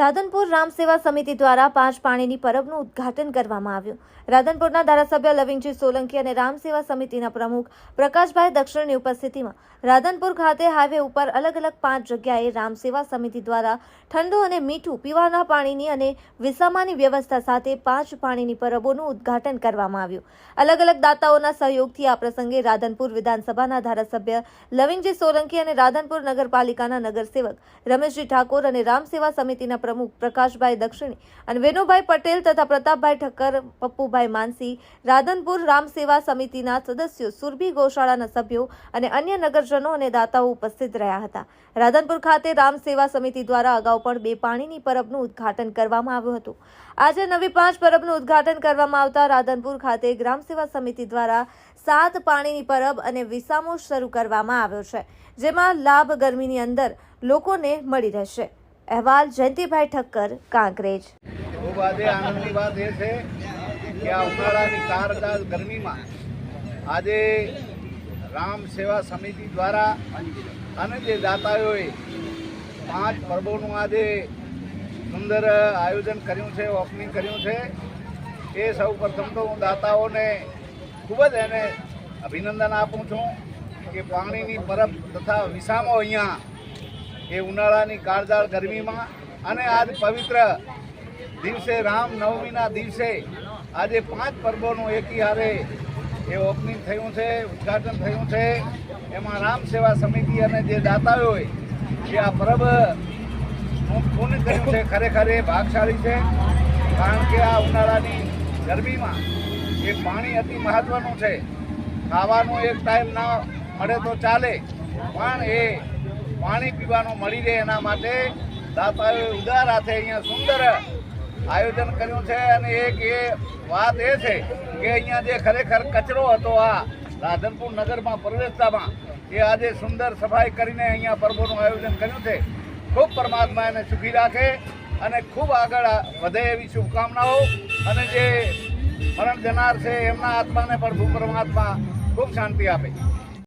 રાધનપુર રામ સેવા સમિતિ દ્વારા પાંચ પાણીની પરબનું ઉદ્ઘાટન કરવામાં આવ્યું. રાધનપુરના ધારાસભ્ય લવિંગજી સોલંકી અને રામ સેવા સમિતિના પ્રમુખ પ્રકાશભાઈ દક્ષિણની ઉપસ્થિતિમાં રાધનપુર ખાતે હાઈવે ઉપર અલગ અલગ પાંચ જગ્યાએ રામ સેવા સમિતિ દ્વારા ઠંડુ અને મીઠું પીવાના પાણીની અને વિસામાની વ્યવસ્થા સાથે પાંચ પાણીની પરબોનું ઉદ્ઘાટન કરવામાં આવ્યું. અલગ અલગ દાતાઓના સહયોગથી આ પ્રસંગે રાધનપુર વિધાનસભાના ધારાસભ્ય લવિંગજી સોલંકી અને રાધનપુર નગરપાલિકાના નગરસેવક રમેશજી ઠાકોર અને રામ સેવા સમિતિના પ્રમુખ પ્રકાશભાઈ દક્ષિણી અને વેનુભાઈ પટેલ તથા પ્રતાપભાઈ ઠક્કર, પપ્પુભાઈ માનસી, રાધનપુર રામ સેવા સમિતિના સદસ્યો, સુરભી ગૌશાળાના સભ્યો અને અન્ય નગરજનો અને દાતાઓ ઉપસ્થિત રહ્યા હતા. રાધનપુર ખાતે રામ સેવા સમિતિ દ્વારા અગાઉ પણ બે પાણીની પરબનું ઉદ્ઘાટન કરવામાં આવ્યું હતું. આજે નવી પાંચ પરબનું ઉદ્ઘાટન કરવામાં આવતા રાધનપુર ખાતે ગ્રામ સેવા સમિતિ દ્વારા સાત પાણીની પરબ અને વિસામો શરૂ કરવામાં આવ્યો છે, જેમાં લાભ ગરમીની અંદર લોકોને મળી રહેશે. અહેવાલ જયંતિભાઈ ઠક્કર, કાંકરેજ. ખૂબ આજે આનંદની વાત એ છે કે આ ઉનાળાની કારદાર ગરમીમાં આજે રામ સેવા સમિતિ દ્વારા અને જે દાતાઓએ પાંચ પર્વોનું આજે સુંદર આયોજન કર્યું છે, ઓપનિંગ કર્યું છે, એ સૌ પ્રથમ તો હું દાતાઓને ખૂબ જ એને અભિનંદન આપું છું કે પાણીની પરબ તથા વિસામો અહીંયા એ ઉનાળાની કાળજાળ ગરમીમાં અને આજ પવિત્ર દિવસે રામ નવમીના દિવસે આજે પાંચ પર્વોનું એકી હારે એ ઓપનિંગ થયું છે, ઉદ્ઘાટન થયું છે. એમાં રામ સેવા સમિતિ અને જે દાતાઓએ જે આ પર્વ પૂર્ણ કર્યું છે, ખરેખર એ ભાગશાળી છે. કારણ કે આ ઉનાળાની ગરમીમાં એ પાણી અતિ મહત્વનું છે. ખાવાનું એક ટાઈમ ના મળે તો ચાલે, પણ એ પાણી પીવાનું મળી રહે એના માટે દાતાઓએ ઉદાર હાથે અહીંયા સુંદર આયોજન કર્યું છે અને એક એ વાત એ છે કે અહીંયા જે ખરેખર કચરો હતો આ રાધનપુર નગરમાં પ્રવેશતામાં, એ આજે સુંદર સફાઈ કરીને અહીંયા પર્વોનું આયોજન કર્યું છે. ખૂબ પરમાત્મા એને સુખી રાખે અને ખૂબ આગળ વધે એવી શુભકામનાઓ અને જે મરણ જનાર છે એમના આત્માને પણ પરમાત્મા ખૂબ શાંતિ આપે.